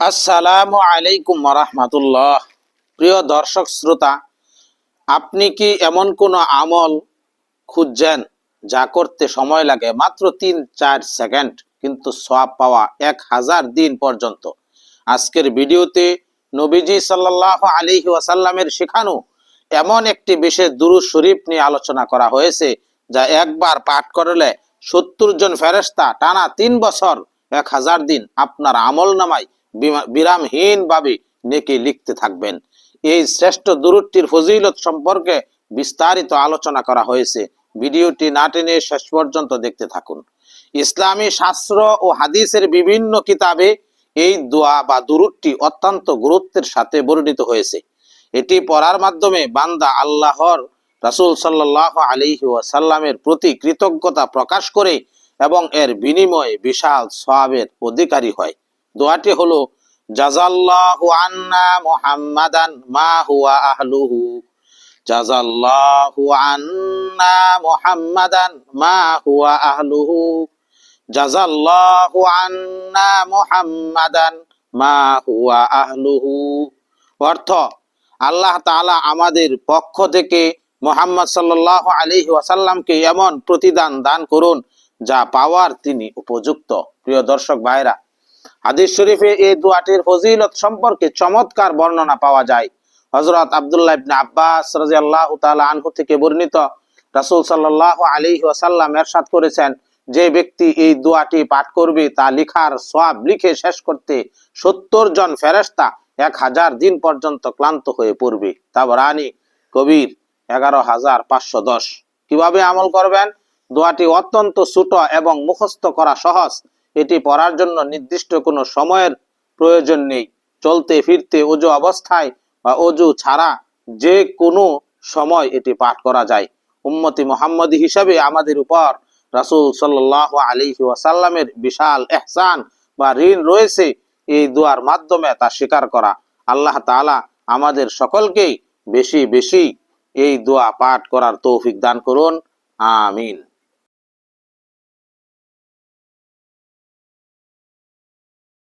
আসসালামু আলাইকুম রহমতুল্লাহ প্রিয় দর্শক শ্রোতা, আপনি কি এমন কোনো আমল খুঁজছেন যা করতে সময় লাগে? মাত্র তিন চার সেকেন্ড, কিন্তু সব পাওয়া এক হাজার দিন পর্যন্ত। আজকের ভিডিওতে নবীজি সাল্লাহ আলিহি ওয়াসাল্লামের শেখানো এমন একটি বিশেষ দুরু শরীফ নিয়ে আলোচনা করা হয়েছে, যা একবার পাঠ করলে সত্তর জন ফেরেস্তা টানা তিন বছর এক হাজার দিন আপনার আমল নামায় বিরামহীন ভাবে নেকি লিখতে থাকবেন। এই শ্রেষ্ঠ দুরুদটির ফজিলত সম্পর্কে বিস্তারিত আলোচনা করা হয়েছে। ভিডিওটি না টেনে শেষ পর্যন্ত দেখতে থাকুন। ইসলামী শাস্ত্র ও হাদিসের বিভিন্ন কিতাবে এই দোয়া বা দুরুদটি অত্যন্ত গুরুত্বের সাথে বর্ণিত হয়েছে। এটি পড়ার মাধ্যমে বান্দা আল্লাহর রাসূল সাল্লাহ আলিহি ওয়াসাল্লামের প্রতি কৃতজ্ঞতা প্রকাশ করে এবং এর বিনিময়ে বিশাল সওয়াবের অধিকারী হয়। দোয়াটি হলো জাজাল্লাহু আন্না মুহাম্মাদান মা হুয়া আহলুহু। জাজাল্লাহু আন্না মুহাম্মাদান মা হুয়া আহলুহু। জাজাল্লাহু আন্না মুহাম্মাদান মা হুয়া আহলুহু। অর্থ, আল্লাহ তাআলা আমাদের পক্ষ থেকে মোহাম্মদ সাল্লাহ আলী ওয়াসাল্লামকে এমন প্রতিদান দান করুন যা পাওয়ার তিনি উপযুক্ত। প্রিয় দর্শক ভাইরা হাদিস শরীফে এই দোয়াটির ফজিলত সম্পর্কে চমৎকার বর্ণনা পাওয়া যায়। হযরত আব্দুল্লাহ ইবনে আব্বাস রাদিয়াল্লাহু তাআলা আনহু থেকে বর্ণিত রাসূল সাল্লাল্লাহু আলাইহি ওয়াসাল্লাম এরশাদ করেছেন, যে ব্যক্তি এই দোয়াটি পাঠ করবে, তা লিখার সওয়াব লিখে শেষ করতে সত্তর জন ফেরেশতা 1000 দিন পর্যন্ত ক্লান্ত হয়ে পড়বে। তাবারানি কবির এগারো হাজার পাঁচশো দশ। কীভাবে আমল করবেন? দোয়াটি অত্যন্ত ছোট এবং মুখস্থ করা সহজ। এটি পড়ার জন্য নির্দিষ্ট কোনো সময়ের প্রয়োজন নেই। চলতে ফিরতে অজু অবস্থায় বা অজু ছাড়া যে কোনো সময় এটি পাঠ করা যায়। উম্মতি মোহাম্মদ হিসাবে আমাদের উপর রাসুল সাল্লাহ আলী ওয়াসাল্লামের বিশাল এহসান বা ঋণ রয়েছে, এই দুয়ার মাধ্যমে তা স্বীকার করা। আল্লাহ তালা আমাদের সকলকেই বেশি বেশি এই দোয়া পাঠ করার তৌফিক দান করুন। আমিন।